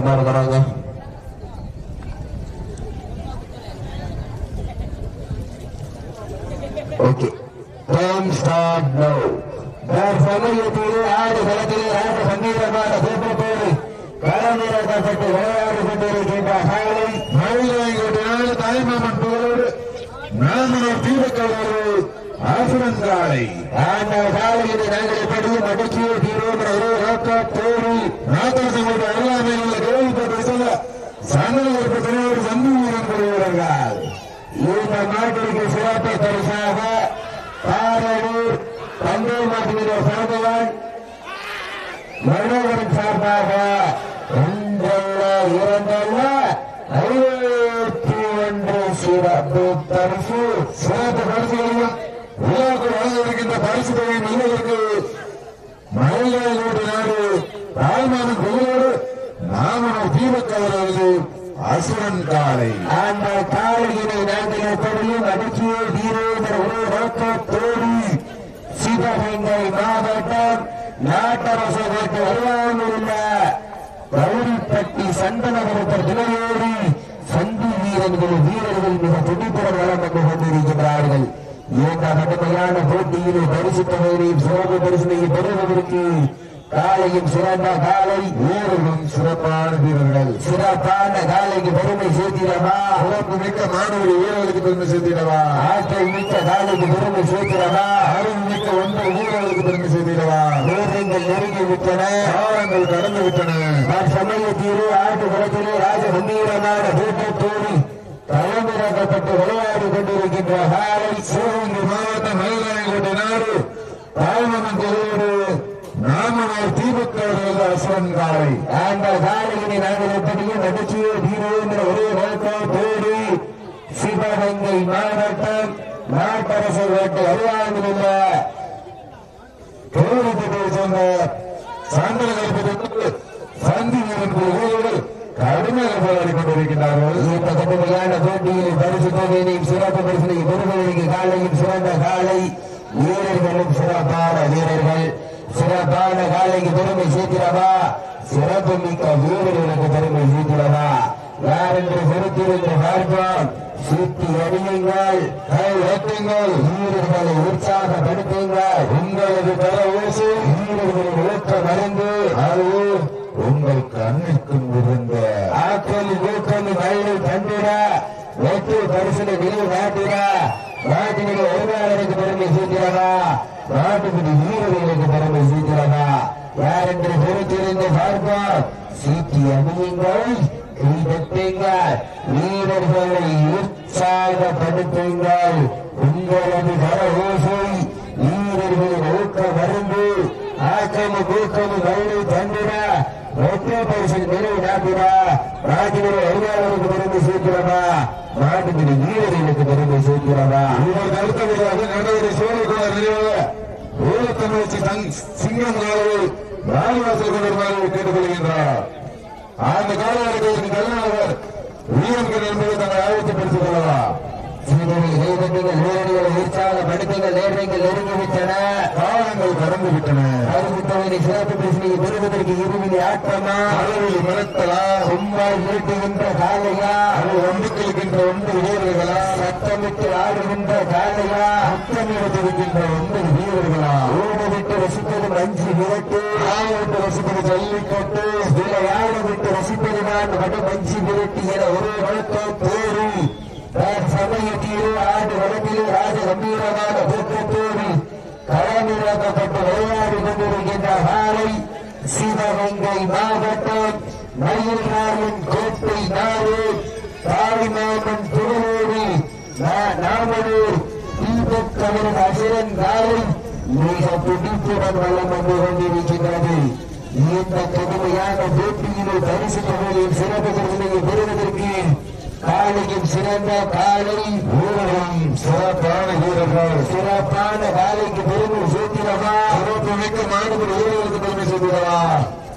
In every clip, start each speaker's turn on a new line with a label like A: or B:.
A: என்ன இருக்கிறாங்க okay time start no சமயத்தில் ஆடு களத்தில் ஆடு சங்கீதமான கூட்டத்தோடு களமிறக்கப்பட்டு விளையாடி கொண்டிருக்கின்ற காலை
B: மயிலாய்கோட்டினால் தாய்மாமன் புகழோடு நாமனூர் தீபக்கவரோடு ஆசுரன் காலை
A: அந்த காலையினை தீரோம் ஒரே நோக்கத்தோடு
B: நாட்டாசங்களோட அருளாமையில் கேள்விப்பட்டு சொல்ல சந்தனூர் பிரச்சனையோடு சந்தி வீரன் கொள்கிறார்கள்
A: இந்த நாட்டிற்கு சிறப்பு பரிசாக பாரூர் தந்தை மாட்டினர் சார்ந்தவன் மனோகரன் சார்பாக ஒன்றல்ல இரண்டல்ல ஐநூற்றி ஒன்று சிறப்பு பரிசு
B: சிறப்பு பரிசுகளையும் விழாவுக்கு வழங்கவிருக்கின்ற பரிசு தொகையும் இல்லதற்கு மயிலாய்கோட்டு நாடு தாய்மான புகழோடு நாமனூர் தீபக்கவரோடு அசுரன் காலை
A: அந்த காலையினை நாட்டில் எப்படியும் மகிழ்ச்சியை வீரேந்தர் ஒரே நோக்கத்தோடு சிவகங்கை மாவட்டம் நாட்டரசருக்கு வருவாமல் அருகாமல் உள்ள கௌரிப்பட்டி சந்தனபுரத்தர் துணையோடு சந்தி வீரர்கள் வீரர்கள் மிக துடிப்புடன் வளர்ந்து வந்து கொண்டிருக்கின்றார்கள் இந்த கடுமையான போட்டியிலே பரிசு தொகையினையும் சிறப்பு பரிசினையும் பெறுவதற்கு காலையும் சிறந்த காலை
B: வீரர்களும் சிறப்பான வீரர்கள்
A: சிறப்பான காலைக்கு பெருமை சேர்த்திடவா?
B: சிறப்பு மிக்க மாணவர்கள் வீரர்களுக்கு பெருமை சேர்த்திடவா?
A: ஆற்றல் மிக்க காலைக்கு பெருமை சேர்த்திடவா?
B: அறிவு மிக்க ஒன்று வீரர்களுக்கு பெருமை சேர்த்திடவா?
A: நேரங்கள் நெருங்கி விட்டன.
B: காலங்கள் கடந்து விட்டன.
A: சமயத்திலே ஆட்டு குளத்திலே ராஜ கம்பீரமான கூட்டத்தோடு களமிறக்கப்பட்டு விளையாடி கொண்டிருக்கின்ற காலை
B: சிவகங்கை மாவட்டம் மயிலாயங்கோட்டை நாடு தாய்மகன் கொலையோடு நாமனூர் தீபக்கவர்கள் அசுரன் காலை
A: அந்த காலையினை நாங்கள் எப்படியும் நடிச்சியோ தீரோங்கிற ஒரே நோக்கத்தோடு சிவகங்கை மாவட்டம் நாட்டரசு வேட்டை அறிவாமல் உள்ள
B: தோழத்தை சேர்ந்த சாந்தன கல்பத்தை சந்தி வீரன் குழுவோடு கடுமையாக போராடி கொண்டிருக்கின்றார்கள்
A: இந்த கடுமையான போட்டியில் பரிசு சிறப்பு பரிசனை பெறுவதற்கு காலையும் சிறந்த காலை. வீரர்களும் சிறப்பான வீரர்கள். சிறப்பான காலைக்கு பெருமை சேர்க்கிறவா? சிறப்பு மிக்க வீரர்களுக்கு பெருமை சேர்க்கிறவா? யார் என்று பொறுத்திருந்து பார்ப்போம். சுத்தி அறியுங்கள் கை ஓட்டுங்கள். வீரர்களை உற்சாகப்படுத்துங்கள். உங்களது பெற ஊசி வீரர்களின் ஊக்கம் அறிந்து அது
B: உங்கள் கண்ணுக்கும் இருந்த
A: ஆற்றல் ஊக்கம் வயலை கண்டிட வெற்றி பரிசனை விலை நாட்டிட நாட்டினுடைய உரிமையாளருக்கு பெருமை சீக்கிரமா நாட்டுக்கு வீரர்களுக்கு பெருமை சீக்கிரமா யார் என்று பொறுத்திருந்து பார்ப்போம். சீட்டி அணியுங்கள் கைதட்டுங்கள் வீரர்களை உற்சாகப்படுத்துங்கள். உங்களது கர ஓசை வீரர்களின் ஊக்க மருந்து ஆக்கமு கூக்கமு வயலை தந்திட வெற்றி பரிசில் நினைவு நாட்டினா நாட்டினுடைய அறிவாளருக்கு பெருமை சேர்க்கிறதா நாட்டுக்கு வீரர்களுக்கு பெருமை சேர்க்கிறதா
B: உங்கள் கருத்தவர்களாக நடவடிக்கை சோழகுல நிறைவாக முயற்சி சிங்கம் காலவில் ராணிவாசல் கொண்டிருந்தார்கள் கேட்டுக்கொள்கின்றார். அந்த காலகட்டத்திற்கு கலைஞர் வீரர்கள் என்பதை தாங்கள் ஆயத்தப்படுத்திக் கொள்ளவா
A: சீதனை கைதட்டுங்கள் காலையா?
B: ஒன்று வீரர்களா?
A: சத்தமிட்டு ஆடுகின்ற காலையா?
B: ஒன்பது வீரர்களா?
A: ரசிப்பது மஞ்சு விரட்டு
B: ஆய விட்டு ரசிப்பது ஜல்லிக்கட்டு
A: விளையாட விட்டு ரசிப்பதுதான் வட மஞ்சு விரட்டு என ஒரே வழக்கம் தேறி சமயத்திலே ஆண்டு வளத்திலே ராஜ கம்பீரமான கூட்டத்தோடு களமிறக்கப்பட்டு விளையாடி கொண்டிருக்கின்ற காலை சிவகங்கை மாவட்டம் மயில்நாளின் கோட்டை நாடு தாய்மாமன் திருநூறு நாமனூர் தீபக் அவரது அசுரன் காலை மிக துடிப்புடன் வளம் வந்து கொண்டிருக்கின்றது இந்த கடுமையான போட்டியிலே பரிசு தொகையில் சிறப்பு பரிசனையை பெறுவதற்கு காலையும் சிறந்த காலை
B: வீரர்களும் சிறப்பான வீரர்கள்
A: சிறப்பான காலைக்கு பெருமை சேர்க்கிறவா
B: சிறப்பு மிக்க மாடுபடி வீரர்களுக்கு பெருமை செய்திடவா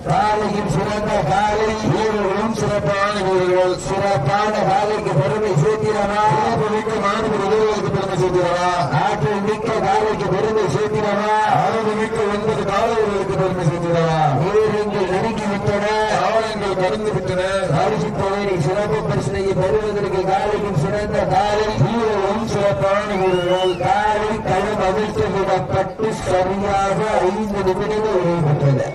A: காலையும் சிறந்த காலை
B: வீரர்களும் சிறப்பான வீரர்கள்
A: சிறப்பான காலைக்கு
B: வீரர்களுக்கு பெருமை
A: சேர்த்தினவா
B: ஆரோக்கியமிக்க ஒன்பது காலைகளுக்கு பெருமை சேர்த்திடவா?
A: வீரங்கள் நெருங்கி விட்டன.
B: காலங்கள் கடந்து விட்டன.
A: தொகையை சிறப்பு பரிசனையை பெறுவதற்கு காலையும் சிறந்த காலை.
B: வீரர்களும் சிறப்பான வீரர்கள்.
A: காலை களம் அவிழ்த்து விடப்பட்டு சரியாக ஐந்து நிமிடங்கள் நிறைவேற்றது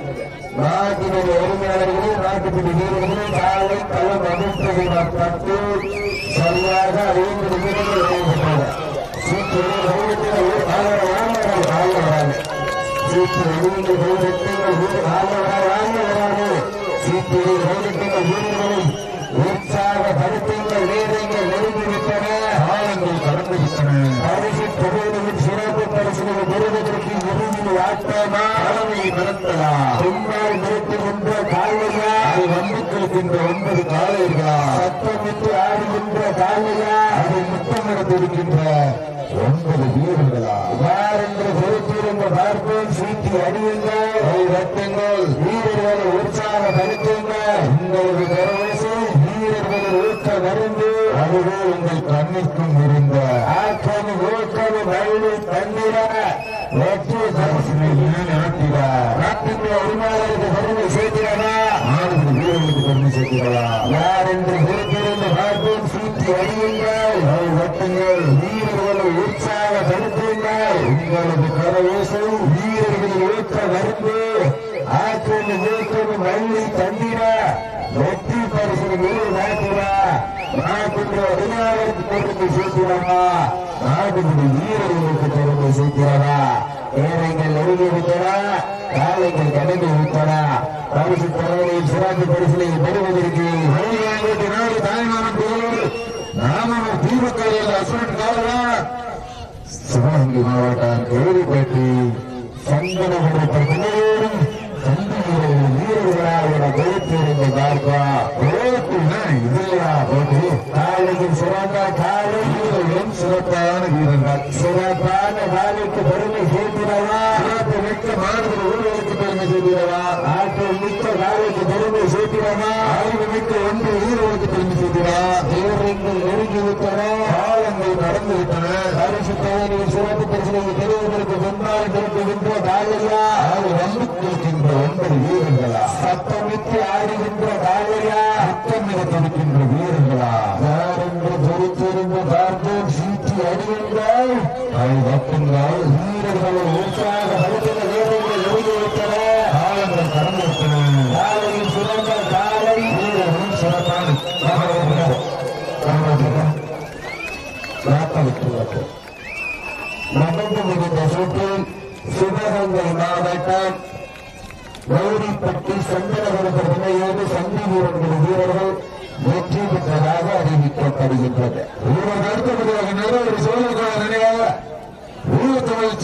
A: நாட்டினுடைய உரிமையாளர்களே நாட்டுப்பிடி வீரர்களே காலை களம் அவிழ்த்து விடப்பட்டு சரியாக ஐந்து நிமிடங்கள் நிறைவேற்றது சீட்டு சீட்டு வெளியில் கைதட்டுங்கள் வீடு வாங்க வாங்க வராது சீட்டு கைதட்டுங்கள் வீரர்களை உற்சாகப்படுத்துங்கள் வீரர்கள் நெருங்கிவிட்டன
B: காலங்கள் கடந்து
A: பரிசு தொகையிலும் சிறப்பு பரிசுகள் பெறுவதற்கு இறுதியில் ஆட்டமா
B: தலைமையை நடத்தலா
A: பின்னால் நிறுத்துகின்ற காலையா
B: அது ஒன்பது காலைகளா
A: சத்தமிட்டு காலையா?
B: அதை முத்தமிடத்திருக்கின்ற ஒன்பது வீரர்களா?
A: யார் என்று பொறுத்திருந்த பார்ப்போம். சீட்டி அடியுங்கள்
B: ரத்தங்கள்
A: வீரர்களை உற்சாகப்படுத்துங்கள்.
B: உங்களது கரவசு
A: வீரர்களை ஊக்க மருந்து.
B: அதுவே உங்கள் கண்ணிற்கும் இருந்த.
A: ஆக்கமி ஊக்கம் வள்ளி தந்திர வெற்றி
B: அரசினை நாட்டிட
A: நாட்டின் உரிமையாளருக்கு பெருமை சேர்க்கிறதா
B: நாடு வீரர்களுக்கு பெருமை சேர்க்கிறதா
A: யார் என்று பொறுத்திருந்து பார்ப்போம் சீட்டி அடியுங்கள்
B: கை ரத்தங்கள்
A: வீரர்களை உற்சாகப்படுத்துங்கள்
B: உங்களது கரவேசு
A: வீரர்களின் ஊக்க மருந்து ஆக்கமி ஊக்கமி வள்ளி தந்திர வெற்றி பரிசு வீடு நாட்டினா நாட்டின் உரிமையாளருக்கு பெருமை சேர்க்கிறதா வீரர்களுக்கு பெருமை செய்கிறதா ஏழைகள் நெருங்கி விட்டன காலைகள் கடந்து விட்டன பரிசு தலைவரையும் சிறப்பு பரிசிலை பெறுவதற்கு
B: நாடு தாய்மானம் நாமம் திமுக அசுரன் சிவகங்கை மாவட்டம் கேள்விப்பட்டி
A: சந்தனபுர வீரர்கள் வீரர்களாக பார்ப்பா
B: போட்டுனா இது போட்டு
A: காலையில் சிறந்த
B: சிறப்பான வீரர்கள்
A: சிறப்பான காலைக்கு பெருமை சேர்க்கிறவா
B: சிறப்பு மிக்க மாடுகள் ஊழலுக்கு பெருமை செய்கிறவா
A: ஆற்றல் மிக்க காலைக்கு பெருமை சேர்க்கிறவா
B: அறிவு மிக்க ஒன்று வீரர்களுக்கு பெருமை செய்கிறா
A: தேவர்கள் ஒழுங்கி விட்டன
B: காலங்கள் கடந்து விட்டன.
A: பரிசு தேவையில் சிறப்பு பரிசனை பெறுவதற்கு முன்னால் நிறுத்துகின்ற காலையா
B: அது வம்புக்கிருக்கின்ற ஒன்பது வீரர்களா
A: சத்தமிட்டு ஆடுகின்ற காலையா
B: முத்தமிட துடிக்கின்ற வீரர்களா
A: யார் பொறுத்திருந்து பார்ப்போம் சீட்டி அடியுங்கள்
B: கை வட்டுங்கள்
A: வீரர்களை உற்சாகப்படுத்துகிற வீரர்கள் நெருங்கிவிட்டன
B: காலங்கள் கடந்து விட்டன
A: காலையில் சிறந்த காலை
B: வீரர்களும் சிறப்பான
A: நடந்து முடிந்த சுற்றில் சிவகங்கை மாவட்டம் ஓடிப்பட்டி சந்தனகுரத வினையோடு சந்தி வீரர்கள் வீரர்கள் வெற்றி பெற்றதாக அறிவிக்கப்படுகின்றது.
B: இவர்கள் அடுத்தபடியாக நேரம் ஒரு சோழர்களாக நினைவாக ஊரத்தமிழ்